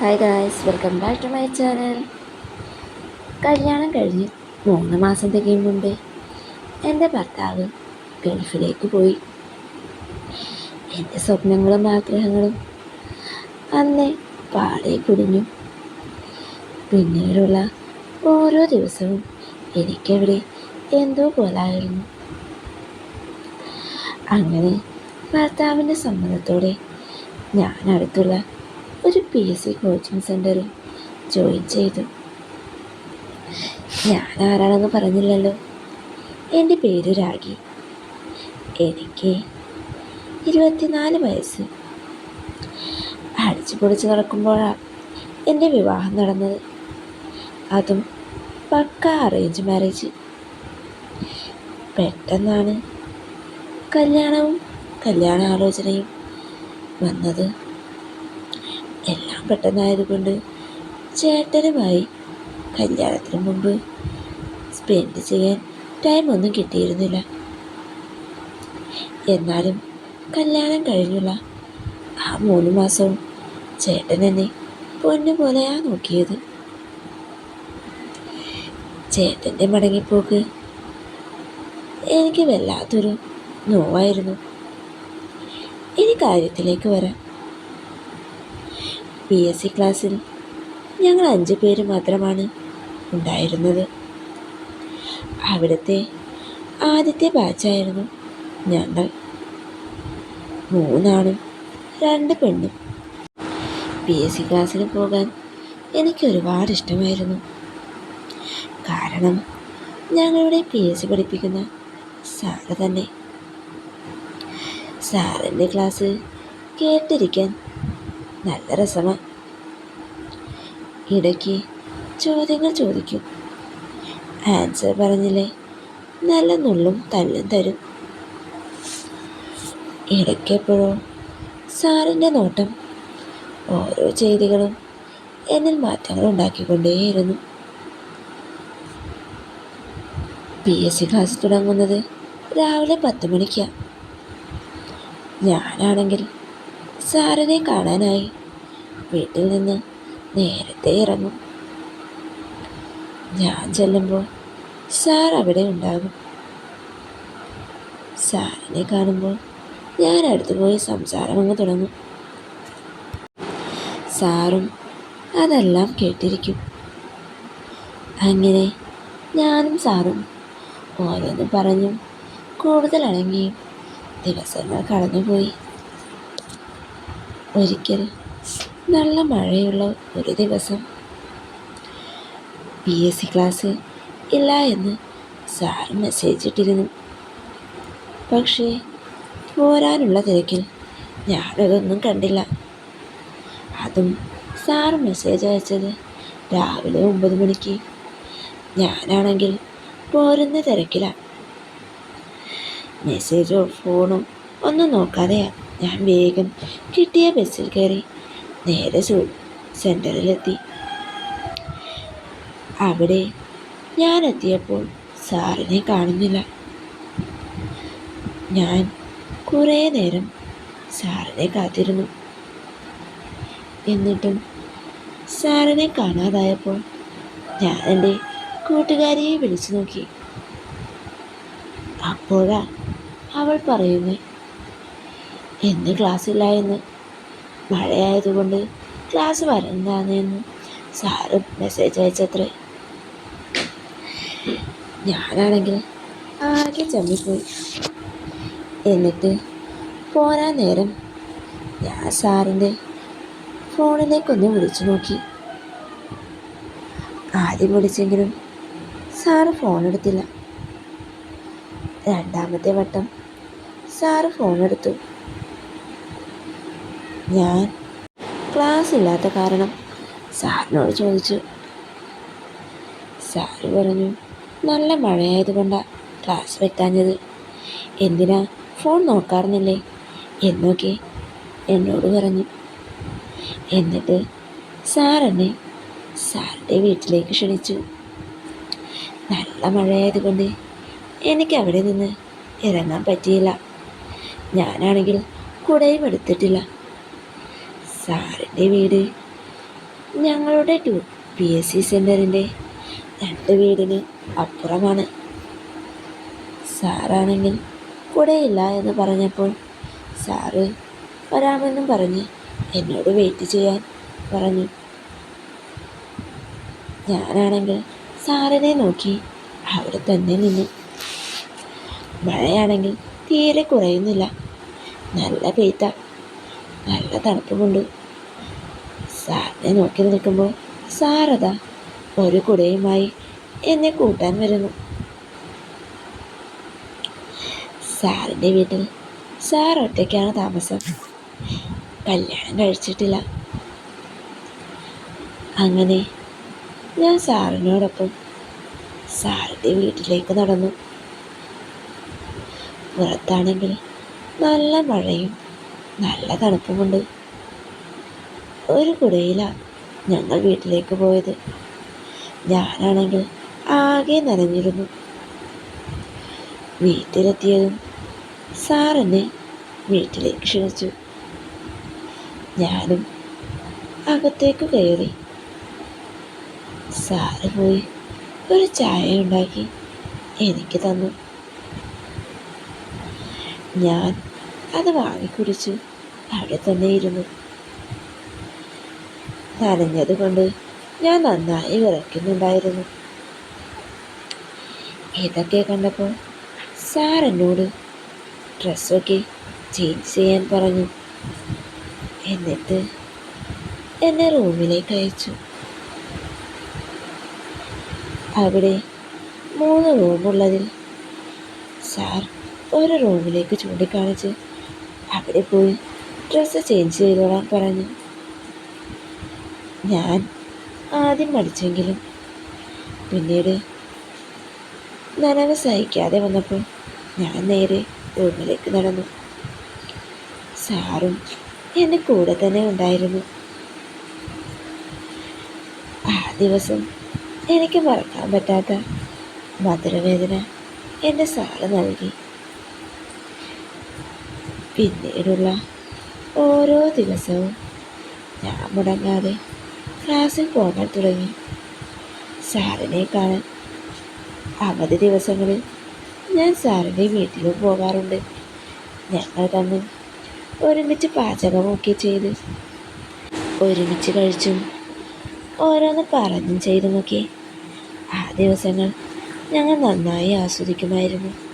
Hi guys welcome back to my channel കല്യാണം കഴിഞ്ഞ് മൂന്ന് മാസം തികയും മുമ്പേ എന്റെ ഭർത്താവ് ഗൾഫിലേക്ക് പോയി. എന്റെ സ്വപ്നങ്ങളും ആഗ്രഹങ്ങളും അന്നേ പാടെ കുടിഞ്ഞു. പിന്നീടുള്ള ഓരോ ദിവസവും എനിക്കവിടെ എന്തോ പോലായിരുന്നു. അങ്ങനെ ഭർത്താവിന്റെ സമ്മതത്തോടെ ഞാൻ അടുത്തുള്ള ഒരു പി എസ് സി കോച്ചിങ് സെന്ററിൽ ജോയിൻ ചെയ്തു. ഞാൻ ആരാണെന്ന് പറഞ്ഞില്ലല്ലോ. എന്റെ പേര് രാഗി. എനിക്ക് ഇരുപത്തിനാല് വയസ്സ്. അടിച്ചു പൊളിച്ച് നടക്കുമ്പോഴാണ് എന്റെ വിവാഹം നടന്നത്. അതും പക്ക അറേഞ്ച് മാരേജ് പെട്ടെന്നാണ് കല്യാണവും കല്യാണ ആലോചനയും വന്നത്. എല്ലാം പെട്ടെന്നായതുകൊണ്ട് ചേട്ടനുമായി കല്യാണത്തിന് മുമ്പ് സ്പെൻഡ് ചെയ്യാൻ ടൈമൊന്നും കിട്ടിയിരുന്നില്ല. എന്നാലും കല്യാണം കഴിഞ്ഞുള്ള ആ മൂന്ന് മാസവും ചേട്ടൻ എന്നെ പൊന്നു പോലെയാ നോക്കിയത്. ചേട്ടന്റെ മടങ്ങിപ്പോക്ക് എനിക്ക് വല്ലാത്തൊരു നോവായിരുന്നു. ഇനി കാര്യത്തിലേക്ക് വരാം. പി എസ് സി ക്ലാസ്സിൽ ഞങ്ങൾ അഞ്ച് പേര് മാത്രമാണ് ഉണ്ടായിരുന്നത്. അവിടുത്തെ ആദ്യത്തെ ബാച്ചായിരുന്നു ഞങ്ങൾ. മൂന്നാണും രണ്ട് പെണ്ണും. പി എസ് സി ക്ലാസ്സിന് പോകാൻ എനിക്ക് ഒരുപാട് ഇഷ്ടമായിരുന്നു. കാരണം ഞങ്ങളുടെ പി എസ് സി പഠിപ്പിക്കുന്ന സാറ് തന്നെ. സാറിന്റെ ക്ലാസ് കേട്ടിരിക്കാൻ നല്ല രസമാണ് ഇടയ്ക്ക് ചോദ്യങ്ങൾ ചോദിക്കും. ആൻസർ പറഞ്ഞില്ലേ? നല്ല നുള്ളും തല്ലും തരും. ഇടയ്ക്കെപ്പോഴോ സാറിന്റെ നോട്ടം ഓരോ ചെയ്തികളും എന്നിൽ മാറ്റങ്ങൾ ഉണ്ടാക്കിക്കൊണ്ടേയിരുന്നു. പി എസ് സി ക്ലാസ് തുടങ്ങുന്നത് രാവിലെ പത്ത് മണിക്കാണ് ഞാനാണെങ്കിൽ സാറിനെ കാണാനായി. വീട്ടിൽ നിന്ന് നേരത്തെ ഇറങ്ങും. ഞാൻ ചെല്ലുമ്പോൾ സാർ അവിടെ ഉണ്ടാകും. സാറിനെ കാണുമ്പോൾ ഞാൻ അടുത്ത് പോയി സംസാരം അങ്ങ് തുടങ്ങും. സാറും അതെല്ലാം കേട്ടിരിക്കും. അങ്ങനെ ഞാനും സാറും ഓരോന്ന് പറഞ്ഞും കൂടുതൽ അടങ്ങിയും ദിവസങ്ങൾ കടന്നുപോയി. ഒരിക്കൽ നല്ല മഴയുള്ള ഒരു ദിവസം പി എസ് സി ക്ലാസ് ഇല്ല എന്ന് സാർ മെസ്സേജ് ഇട്ടിരുന്നു. പക്ഷേ പോരാനുള്ള തിരക്കിൽ ഞാനതൊന്നും കണ്ടില്ല. അതും സാർ മെസ്സേജ് അയച്ചത് രാവിലെ ഒമ്പത് മണിക്ക്. ഞാനാണെങ്കിൽ പോരുന്ന തിരക്കിലാണ് മെസ്സേജോ ഫോണോ ഒന്നും നോക്കാതെയാണ് ഞാൻ വേഗം കിട്ടിയ ബസ്സിൽ കയറി നേരെ സു സെന്ററിലെത്തി അവിടെ ഞാൻ എത്തിയപ്പോൾ സാറിനെ കാണുന്നില്ല. ഞാൻ കുറേ നേരം സാറിനെ കാത്തിരുന്നു. എന്നിട്ടും സാറിനെ കാണാതായപ്പോൾ ഞാൻ എന്റെ കൂട്ടുകാരിയെ വിളിച്ചു നോക്കി. അപ്പോഴാ അവൾ പറയുന്നത് എന്ന് ക്ലാസ്സില്ല എന്ന് മഴയായതുകൊണ്ട് ക്ലാസ് വരണ്ടാന്ന് സാറ് മെസ്സേജ് അയച്ചത്രേ. ഞാനാണെങ്കിൽ ആകെ ചമ്മിപ്പോയി. എന്നിട്ട് പോരാൻ നേരം ഞാൻ സാറിന്റെ ഫോണിലേക്കൊന്ന് വിളിച്ചു നോക്കി. ആദ്യം വിളിച്ചെങ്കിലും സാറ് ഫോണെടുത്തില്ല. രണ്ടാമത്തെ വട്ടം സാറ് ഫോൺ എടുത്തു ഞാൻ ക്ലാസ് ഇല്ലാത്ത കാരണം സാറിനോട് ചോദിച്ചു. സാറ് പറഞ്ഞു നല്ല മഴയായതുകൊണ്ടാണ് ക്ലാസ് വെക്കാഞ്ഞത് എന്തിനാ ഫോൺ നോക്കാറുന്നില്ലേ? എന്നൊക്കെ എന്നോട് പറഞ്ഞു. എന്നിട്ട് സാറെന്നെ സാറിന്റെ വീട്ടിലേക്ക് ക്ഷണിച്ചു. നല്ല മഴയായതുകൊണ്ട് എനിക്ക് അവിടെ നിന്ന് ഇറങ്ങാൻ പറ്റിയില്ല. ഞാനാണെങ്കിൽ കുടയും എടുത്തിട്ടില്ല. സാറിന്റെ വീട്. ഞങ്ങളുടെ ടു പി എസ് സി സെന്ററിന്റെ രണ്ട് വീടിന് അപ്പുറമാണ്. സാറാണെങ്കിൽ കൂടെയില്ല എന്ന് പറഞ്ഞപ്പോൾ സാറ് വരാമെന്നും പറഞ്ഞ് എന്നോട് വെയിറ്റ് ചെയ്യാൻ പറഞ്ഞു. ഞാനാണെങ്കിൽ സാറിനെ നോക്കി അവിടെ തന്നെ നിന്നു. മഴയാണെങ്കിൽ തീരെ കുറയുന്നില്ല. നല്ല പെയ്ത്ത നല്ല തണുപ്പുമുണ്ട്. സാറിനെ നോക്കി നിൽക്കുമ്പോൾ സാറതാ ഒരു കുടയുമായി എന്നെ കൂട്ടാൻ വരുന്നു. സാറിന്റെ വീട്ടിൽ സാർ ഒറ്റയ്ക്കാണ് താമസം. കല്യാണം കഴിച്ചിട്ടില്ല. അങ്ങനെ ഞാൻ സാറിനോടൊപ്പം സാറിന്റെ വീട്ടിലേക്ക് നടന്നു. പുറത്താണെങ്കിൽ നല്ല മഴയും നല്ല തണുപ്പുമുണ്ട്. ഒരു കുടയിലാണ് ഞങ്ങൾ വീട്ടിലേക്ക് പോയത്. ഞാനാണെങ്കിൽ ആകെ നനഞ്ഞിരുന്നു. വീട്ടിലെത്തിയതും സാറെന്നെ വീട്ടിലേക്ക് ക്ഷണിച്ചു. ഞാനും അകത്തേക്ക് കയറി. സാറ് പോയി ഒരു ചായ ഉണ്ടാക്കി എനിക്ക് തന്നു. ഞാൻ അത് വാങ്ങിക്കുടിച്ച് അവിടെ തന്നെ ഇരുന്നു. നനഞ്ഞത് കൊണ്ട് ഞാൻ നന്നായി വിറയ്ക്കുന്നുണ്ടായിരുന്നു. ഇതൊക്കെ കണ്ടപ്പോൾ സാർ എന്നോട് ഡ്രസ്സൊക്കെ ചേഞ്ച് ചെയ്യാൻ പറഞ്ഞു. എന്നിട്ട് എന്നെ റൂമിലേക്ക് അയച്ചു. അവിടെ മൂന്ന് റൂമുള്ളതിൽ സാർ ഒരു റൂമിലേക്ക് ചൂണ്ടിക്കാണിച്ച് അവിടെ പോയി ഡ്രസ്സ് ചേഞ്ച് ചെയ്തോളാൻ പറഞ്ഞു. ഞാൻ ആദ്യം മടിച്ചെങ്കിലും പിന്നീട് നനവ് സഹിക്കാതെ വന്നപ്പോൾ ഞാൻ നേരെ റൂമിലേക്ക് നടന്നു. സാറും എന്റെ കൂടെ തന്നെ ഉണ്ടായിരുന്നു. ആ ദിവസം എനിക്ക് മറക്കാൻ പറ്റാത്ത മധുരവേദന എന്റെ സാറ് നൽകി. പിന്നീടുള്ള ഓരോ ദിവസവും ഞാൻ മുടങ്ങാതെ ക്ലാസ്സിൽ പോകാൻ തുടങ്ങി. സാറിനെ കാണാൻ അവധി ദിവസങ്ങളിൽ ഞാൻ സാറിന്റെ വീട്ടിലും പോകാറുണ്ട്. ഞങ്ങൾ തമ്മിൽ ഒരുമിച്ച് പാചകമൊക്കെ ചെയ്ത് ഒരുമിച്ച് കഴിച്ചും ഓരോന്ന് പറഞ്ഞും ചെയ്തുമൊക്കെ ആ ദിവസങ്ങൾ ഞങ്ങൾ നന്നായി ആസ്വദിക്കുമായിരുന്നു.